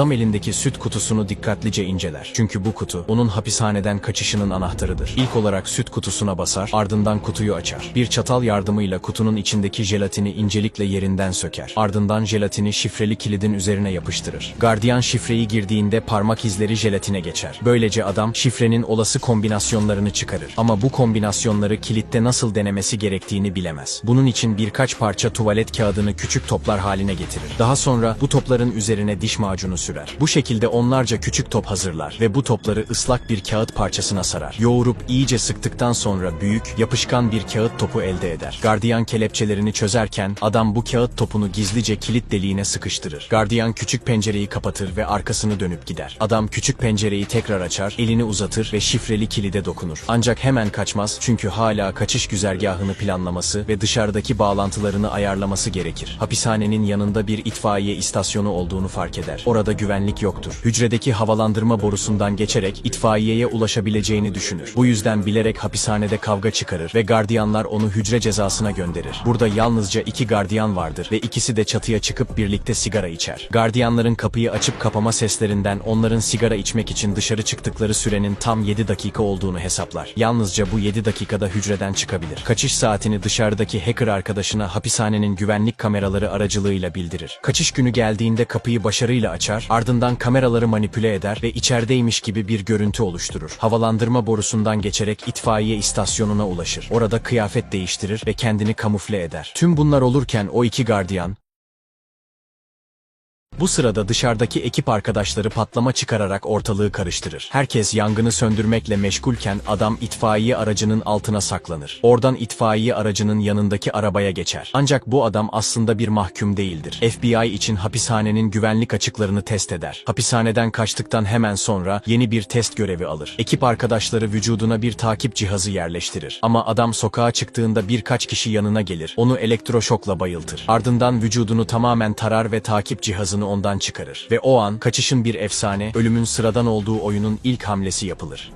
Adam elindeki süt kutusunu dikkatlice inceler. Çünkü bu kutu onun hapishaneden kaçışının anahtarıdır. İlk olarak süt kutusuna basar, ardından kutuyu açar. Bir çatal yardımıyla kutunun içindeki jelatini incelikle yerinden söker. Ardından jelatini şifreli kilidin üzerine yapıştırır. Gardiyan şifreyi girdiğinde parmak izleri jelatine geçer. Böylece adam şifrenin olası kombinasyonlarını çıkarır. Ama bu kombinasyonları kilitte nasıl denemesi gerektiğini bilemez. Bunun için birkaç parça tuvalet kağıdını küçük toplar haline getirir. Daha sonra bu topların üzerine diş macunu sürer. Bu şekilde onlarca küçük top hazırlar ve bu topları ıslak bir kağıt parçasına sarar. Yoğurup iyice sıktıktan sonra büyük, yapışkan bir kağıt topu elde eder. Gardiyan kelepçelerini çözerken adam bu kağıt topunu gizlice kilit deliğine sıkıştırır. Gardiyan küçük pencereyi kapatır ve arkasını dönüp gider. Adam küçük pencereyi tekrar açar, elini uzatır ve şifreli kilide dokunur. Ancak hemen kaçmaz çünkü hala kaçış güzergahını planlaması ve dışarıdaki bağlantılarını ayarlaması gerekir. Hapishanenin yanında bir itfaiye istasyonu olduğunu fark eder. Orada güvenlik yoktur. Hücredeki havalandırma borusundan geçerek itfaiyeye ulaşabileceğini düşünür. Bu yüzden bilerek hapishanede kavga çıkarır ve gardiyanlar onu hücre cezasına gönderir. Burada yalnızca iki gardiyan vardır ve ikisi de çatıya çıkıp birlikte sigara içer. Gardiyanların kapıyı açıp kapama seslerinden onların sigara içmek için dışarı çıktıkları sürenin tam 7 dakika olduğunu hesaplar. Yalnızca bu 7 dakikada hücreden çıkabilir. Kaçış saatini dışarıdaki hacker arkadaşına hapishanenin güvenlik kameraları aracılığıyla bildirir. Kaçış günü geldiğinde kapıyı başarıyla açar, ardından kameraları manipüle eder ve içerideymiş gibi bir görüntü oluşturur. Havalandırma borusundan geçerek itfaiye istasyonuna ulaşır. Orada kıyafet değiştirir ve kendini kamufle eder. Tüm bunlar olurken o iki gardiyan, bu sırada dışarıdaki ekip arkadaşları patlama çıkararak ortalığı karıştırır. Herkes yangını söndürmekle meşgulken adam itfaiye aracının altına saklanır. Oradan itfaiye aracının yanındaki arabaya geçer. Ancak bu adam aslında bir mahkum değildir. FBI için hapishanenin güvenlik açıklarını test eder. Hapishaneden kaçtıktan hemen sonra yeni bir test görevi alır. Ekip arkadaşları vücuduna bir takip cihazı yerleştirir. Ama adam sokağa çıktığında birkaç kişi yanına gelir. Onu elektroşokla bayıltır. Ardından vücudunu tamamen tarar ve takip cihazını ondan çıkarır. Ve o an kaçışın bir efsane, ölümün sıradan olduğu oyunun ilk hamlesi yapılır.